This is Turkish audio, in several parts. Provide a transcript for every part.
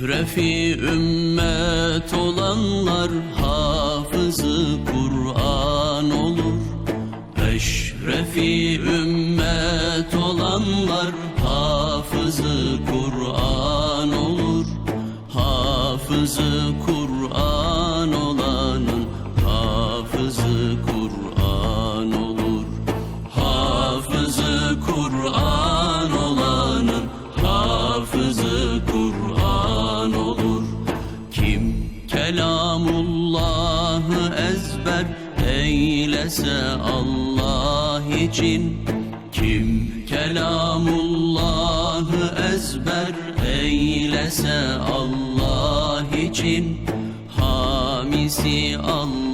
Eşrefi ümmet olanlar hafızı Kur'an olur. Eşrefi ümmet olanlar hafızı Kur'an olur. Hafızı Kur'an kelamullahı ezber eylese Allah için. Kim kelamullahı ezber eylese Allah için? Hamisi Allah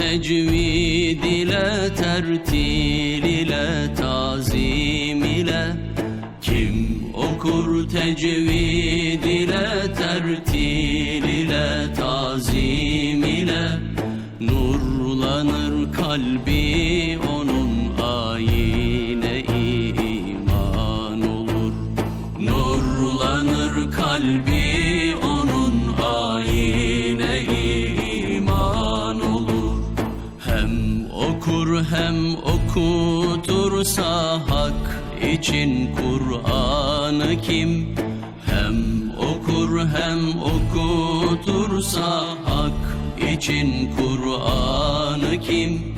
tecvid ile tertil ile tazim ile. Kim okur tecvid ile tertil ile tazim ile. Nurlanır kalbi onun ayine iman olur. Nurlanır kalbi okutursa hak için Kur'an'ı kim Hem okur hem okutursa hak için Kur'an'ı kim?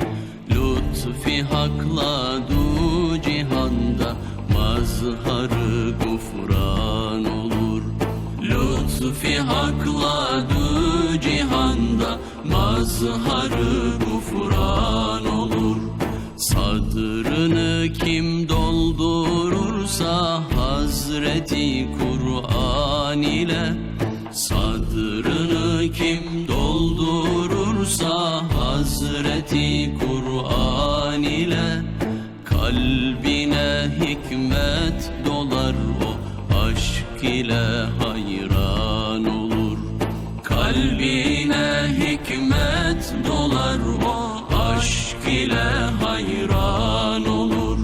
Lütfi hakla du cihanda mazharı gufran olur. Lütfi hakla du cihanda mazharı gufran olur Hazreti Kur'an ile Kalbine hikmet dolar o aşk ile hayran olur. Kalbine hikmet dolar o aşk ile hayran olur.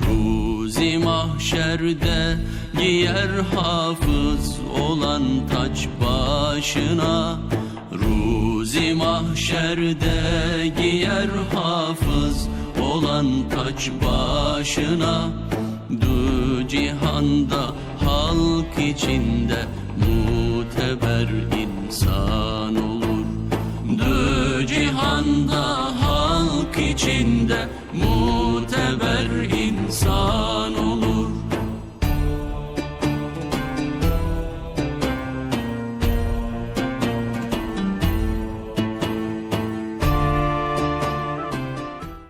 Ruzi mahşerde giyer hafız olan taç başına Ruzi mahşerde giyer hafız olan taç başına? Du cihanda halk içinde muteber insan olur. Du cihanda halk içinde muteber